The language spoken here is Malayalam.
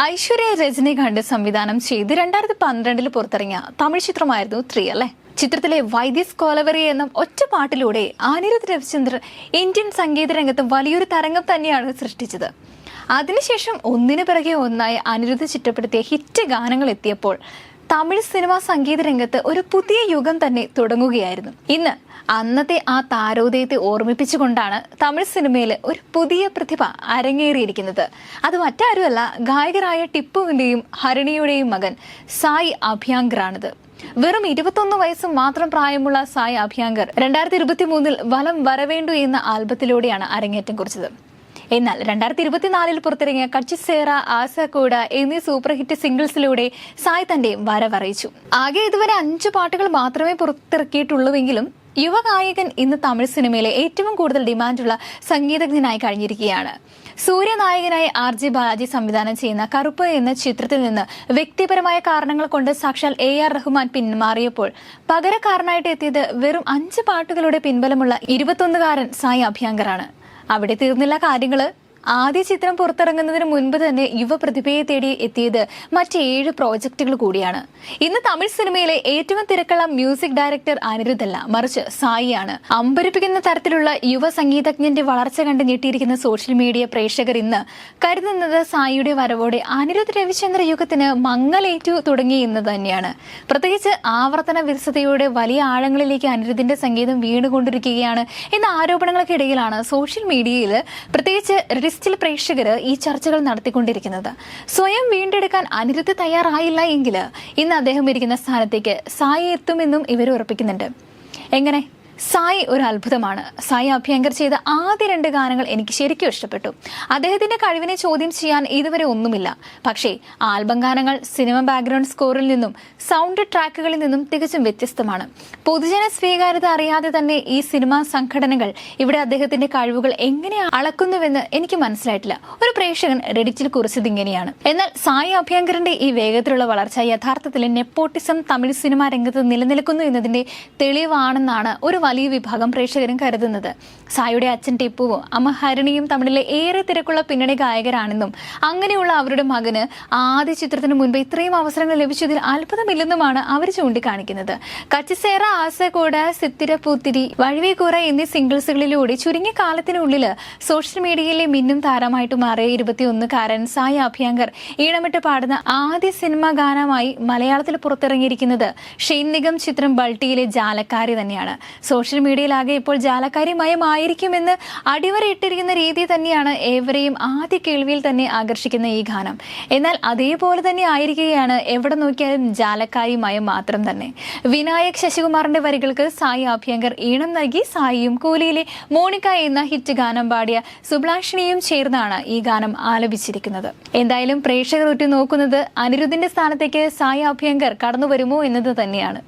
ഐശ്വര്യ രജനികാന്ത് സംവിധാനം ചെയ്ത് രണ്ടായിരത്തി പന്ത്രണ്ടിൽ പുറത്തിറങ്ങിയ തമിഴ് ചിത്രമായിരുന്നു ത്രീ അല്ലേ? ചിത്രത്തിലെ വൈദ്യസ് കോലവറി എന്ന ഒറ്റ പാട്ടിലൂടെ അനിരുദ്ധ് രവിചന്ദ്രൻ ഇന്ത്യൻ സംഗീത രംഗത്ത് വലിയൊരു തരംഗം തന്നെയാണ് സൃഷ്ടിച്ചത്. അതിനുശേഷം ഒന്നിനു പിറകെ ഒന്നായി അനിരുദ്ധ് ചിട്ടപ്പെടുത്തിയ ഹിറ്റ് ഗാനങ്ങൾ എത്തിയപ്പോൾ തമിഴ് സിനിമാ സംഗീത രംഗത്ത് ഒരു പുതിയ യുഗം തന്നെ തുടങ്ങുകയായിരുന്നു. ഇന്ന് അന്നത്തെ ആ താരോദയത്തെ ഓർമ്മിപ്പിച്ചുകൊണ്ടാണ് തമിഴ് സിനിമയിൽ ഒരു പുതിയ പ്രതിഭ അരങ്ങേറിയിരിക്കുന്നത്. അത് മറ്റാരുമല്ല ഗായകരായ ടിപ്പുവിന്റെയും ഹരിണിയുടെയും മകൻ സായി അഭ്യാങ്കറാണിത്. വെറും ഇരുപത്തൊന്ന് വയസ്സ് മാത്രം പ്രായമുള്ള സായി അഭ്യാങ്കർ രണ്ടായിരത്തി ഇരുപത്തി മൂന്നിൽ വലം വരവേണ്ടു എന്ന ആൽബത്തിലൂടെയാണ് അരങ്ങേറ്റം കുറിച്ചത്. എന്നാൽ രണ്ടായിരത്തി ഇരുപത്തിനാലിൽ പുറത്തിറങ്ങിയ കച്ചിസേറ കൂട എന്നീ സൂപ്പർ ഹിറ്റ് സിംഗിൾസിലൂടെ സായ് തന്റെ വരവറിയിച്ചു. ആകെ ഇതുവരെ അഞ്ച് പാട്ടുകൾ മാത്രമേ പുറത്തിറക്കിയിട്ടുള്ളൂവെങ്കിലും യുവഗായകൻ ഇന്ന് തമിഴ് സിനിമയിലെ ഏറ്റവും കൂടുതൽ ഡിമാൻഡുള്ള സംഗീതജ്ഞനായി കഴിഞ്ഞിരിക്കുകയാണ്. സൂര്യനായകനായി ആർ ജി ബാലാജി സംവിധാനം ചെയ്യുന്ന കറുപ്പ് എന്ന ചിത്രത്തിൽ നിന്ന് വ്യക്തിപരമായ കാരണങ്ങൾ കൊണ്ട് സാക്ഷാൽ എ ആർ റഹ്മാൻ പിന്മാറിയപ്പോൾ പകരക്കാരനായിട്ട് എത്തിയത് വെറും അഞ്ച് പാട്ടുകളുടെ പിൻബലമുള്ള ഇരുപത്തൊന്നുകാരൻ സായി അഭ്യങ്കറാണ്. അവിടെ തീർന്നില്ല കാര്യങ്ങൾ. ആദ്യ ചിത്രം പുറത്തിറങ്ങുന്നതിന് മുൻപ് തന്നെ യുവ പ്രതിഭയെ തേടി എത്തിയത് മറ്റേഴ് പ്രോജക്റ്റുകൾ കൂടിയാണ്. ഇന്ന് തമിഴ് സിനിമയിലെ ഏറ്റവും തിരക്കുള്ള മ്യൂസിക് ഡയറക്ടർ അനിരുദ്ധല്ല മറിച്ച് സായിയാണ്. അമ്പരിപ്പിക്കുന്ന തരത്തിലുള്ള യുവ സംഗീതജ്ഞന്റെ വളർച്ച കണ്ട് ഞെട്ടിയിരിക്കുന്ന സോഷ്യൽ മീഡിയ പ്രേക്ഷകർ ഇന്ന് കരുതുന്നത് സായിയുടെ വരവോടെ അനിരുദ്ധ രവിചന്ദ്ര യുഗത്തിന് മങ്ങലേറ്റു തുടങ്ങി എന്ന് തന്നെയാണ്. പ്രത്യേകിച്ച് ആവർത്തന വിരസതയോടെ വലിയ ആഴങ്ങളിലേക്ക് അനിരുദ്ധിന്റെ സംഗീതം വീണുകൊണ്ടിരിക്കുകയാണ് എന്ന ആരോപണങ്ങൾക്കിടയിലാണ് സോഷ്യൽ മീഡിയയിൽ പ്രത്യേകിച്ച് ലിസ്റ്റിൽ പ്രേക്ഷകർ ഈ ചർച്ചകൾ നടത്തിക്കൊണ്ടിരിക്കുന്നത്. സ്വയം വീണ്ടെടുക്കാൻ അനിരുദ്ധ തയ്യാറായില്ല എങ്കിൽ ഇന്ന് അദ്ദേഹം ഇരിക്കുന്ന സ്ഥാനത്തേക്ക് സായി എത്തുമെന്നും ഇവർ ഉറപ്പിക്കുന്നുണ്ട്. എങ്ങനെ? സായി ഒരു അത്ഭുതമാണ്. സായി അഭ്യങ്കർ ചെയ്ത ആദ്യ രണ്ട് ഗാനങ്ങൾ എനിക്ക് ശരിക്കും ഇഷ്ടപ്പെട്ടു. അദ്ദേഹത്തിന്റെ കഴിവിനെ ചോദ്യം ചെയ്യാൻ ഇതുവരെ ഒന്നുമില്ല. പക്ഷേ ആൽബം ഗാനങ്ങൾ സിനിമ ബാക്ക്ഗ്രൗണ്ട് സ്കോറിൽ നിന്നും സൗണ്ട് ട്രാക്കുകളിൽ നിന്നും തികച്ചും വ്യത്യസ്തമാണ്. പൊതുജന സ്വീകാര്യത അറിയാതെ തന്നെ ഈ സിനിമാ സംഘടനകൾ ഇവിടെ അദ്ദേഹത്തിന്റെ കഴിവുകൾ എങ്ങനെ അളക്കുന്നുവെന്ന് എനിക്ക് മനസ്സിലായിട്ടില്ല. ഒരു പ്രേക്ഷകൻ റെഡിറ്റിൽ കുറിച്ചത് ഇങ്ങനെയാണ്. എന്നാൽ സായി അഭ്യങ്കറിന്റെ ഈ വേഗത്തിലുള്ള വളർച്ച യഥാർത്ഥത്തിൽ നെപ്പോട്ടിസം തമിഴ് സിനിമാ രംഗത്ത് നിലനിൽക്കുന്നു എന്നതിന്റെ തെളിവാണെന്നാണ് ഒരു വലിയ വിഭാഗം പ്രേക്ഷകരും കരുതുന്നത്. സായുടെ അച്ഛൻ ടിപ്പുവും അമ്മ ഹരിണിയും തമിഴിലെ ഏറെ തിരക്കുള്ള പിന്നണി ഗായകരാണെന്നും അങ്ങനെയുള്ള അവരുടെ മകന് ആദ്യ ചിത്രത്തിന് മുൻപ് ഇത്രയും അവസരങ്ങൾ ലഭിച്ചതിൽ അത്ഭുതമില്ലെന്നുമാണ് അവർ ചൂണ്ടിക്കാണിക്കുന്നത്. കച്ചിസേറ ആസകോട് സിത്തിര പൂത്തിരി വഴിവേക്കൂറ എന്നീ സിംഗിൾസുകളിലൂടെ ചുരുങ്ങിയ കാലത്തിനുള്ളിൽ സോഷ്യൽ മീഡിയയിലെ മിന്നും താരമായിട്ട് മാറിയ ഇരുപത്തിയൊന്നുകാരൻ സായി അഭിയങ്കർ ഈണമിട്ട് പാടുന്ന ആദ്യ സിനിമാ ഗാനമായി മലയാളത്തിൽ പുറത്തിറങ്ങിയിരിക്കുന്നത് ഷെയ്ൻ നിഗം ചിത്രം ബൾട്ടിയിലെ ജാലക്കാരി തന്നെയാണ്. സോഷ്യൽ മീഡിയയിലാകെ ഇപ്പോൾ ജാലക്കാരി മയമായിരിക്കുമെന്ന് അടിവരയിട്ടിരിക്കുന്ന രീതി തന്നെയാണ് ഏവരെയും ആദ്യ കേൾവിയിൽ തന്നെ ആകർഷിക്കുന്ന ഈ ഗാനം. എന്നാൽ അതേപോലെ തന്നെ ആയിരിക്കുകയാണ് എവിടെ നോക്കിയാലും ജാലക്കാരി മയം മാത്രം തന്നെ. വിനായക് ശശികുമാറിന്റെ വരികൾക്ക് സായി ആഭ്യങ്കർ ഈണം നൽകി സായിയും കൂലിയിലെ മോണിക്ക എന്ന ഹിറ്റ് ഗാനം പാടിയ സുബ്ലാഷിനിയും ചേർന്നാണ് ഈ ഗാനം ആലപിച്ചിരിക്കുന്നത്. എന്തായാലും പ്രേക്ഷകർ ഉറ്റു നോക്കുന്നത് അനിരുദ്ധിന്റെ സ്ഥാനത്തേക്ക് സായി ആഭ്യങ്കർ കടന്നു വരുമോ എന്നത് തന്നെയാണ്.